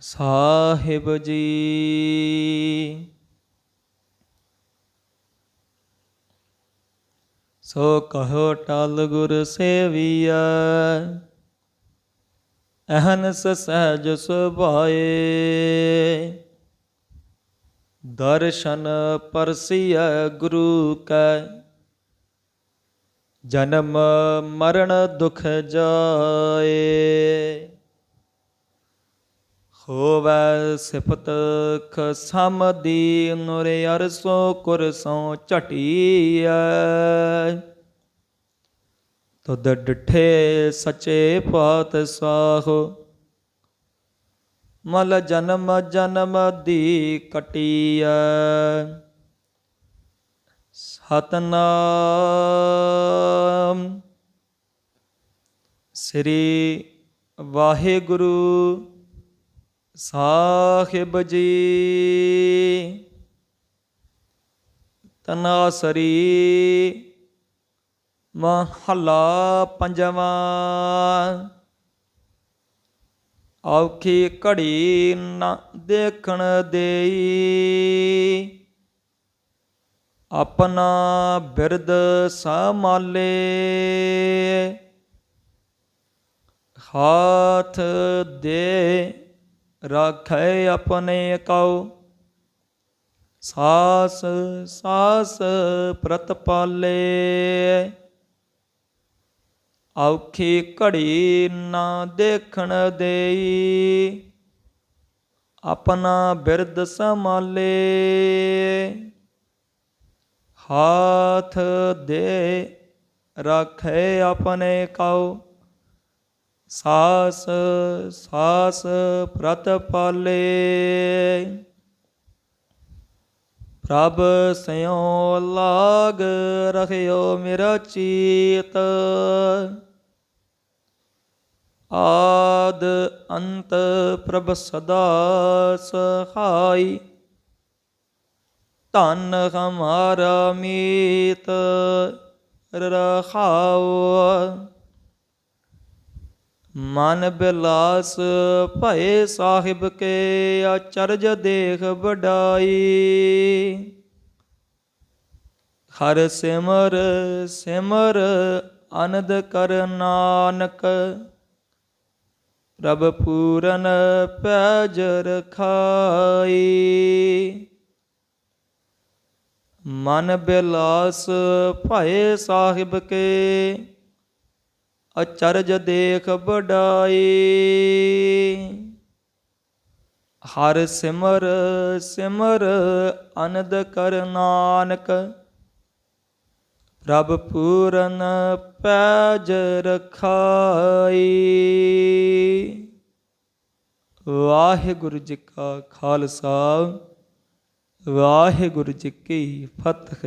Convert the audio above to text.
ਸਾਹਿਬ ਜੀ। ਸੋ ਕਹੋ ਟਲ ਗੁਰ ਸੇਵੀਐ ਅਹਨਸ ਸਹਿਜ ਸੁਭਾਏ। ਦਰਸ਼ਨ ਪਰਸੀਐ ਗੁਰੂ ਕੈ, ਜਨਮ ਮਰਨ ਦੁਖ ਜਾਏ। ਹੋਵੈ ਸਿਫਤ ਖਸਮ ਦੀ ਨੂਰ ਅਰਸੋ ਕੁਰਸੋਂ ਝਟੀਐ। ਤੁਧ ਡਿਠੇ ਸਚੇ ਪਾਤਸ਼ਾਹ, ਮਲ ਜਨਮ ਜਨਮ ਦੀ ਕਟੀਐ। ਸਤਨਾਮ। ਸ੍ਰੀ ਵਾਹਿਗੁਰੂ ਸਾਹਿਬ ਜੀ। ਤਨਾਸਰੀ ਮਹੱਲਾ ਪੰਜਵਾਂ। ਔਖੀ ਘੜੀ ਨਾ ਦੇਖਣ ਦੇਈ। ਆਪਣਾ ਬਿਰਦ ਸੰਭਾਲੇ। ਹਾਥ ਦੇ ਰਾਖੈ ਆਪਣੇ ਕਉ। ਸਾਸ ਸਾਸ ਪ੍ਰਤਪਾਲੇ ਔਖੀ ਘੜੀ ਨਾ ਦੇਖਣ ਦੇਈ। ਆਪਣਾ ਬਿਰਦ ਸੰਭਾਲੇ। ਹਾਥ ਦੇ ਰਾਖੇ ਆਪਣੇ ਕਉ। ਸਾਸ ਸਾਸ ਪ੍ਰਤਪਾਲੇ ਪ੍ਰਭ ਸਿਉ ਲਾਗ ਰਖਿਓ ਮੇਰਾ ਚੀਤ। ਆਦ ਅੰਤ ਪ੍ਰਭ ਸਦਾ ਸਹਾਈ ਧਨ ਹਮਾਰਾ ਮੀਤ ਰਖਾਓ। ਮਨ ਬਿਲਾਸ ਭਏ ਸਾਹਿਬ ਕੇ ਅਚਰਜ ਦੇਖ ਵਡਾਈ। ਹਰ ਸਿਮਰ ਸਿਮਰ ਅਨੰਦ ਕਰ ਨਾਨਕ, ਪ੍ਰਭ ਪੂਰਨ ਪੈਜ ਰਖਾਈ। ਮਨ ਬਿਲਾਸ ਭਏ ਸਾਹਿਬ ਕੇ ਅਚਰਜ ਦੇਖ ਬਡਾਈ ਹਰ ਸਿਮਰ ਸਿਮਰ ਅਨੰਦ ਕਰ ਨਾਨਕ। ਪ੍ਰਭ ਪੂਰਨ ਪੈਜ ਰਖਾਈ। ਵਾਹਿਗੁਰੂ ਜੀ ਕਾ ਖਾਲਸਾ, ਵਾਹਿਗੁਰੂ ਜੀ ਕੀ ਫਤਿਹ।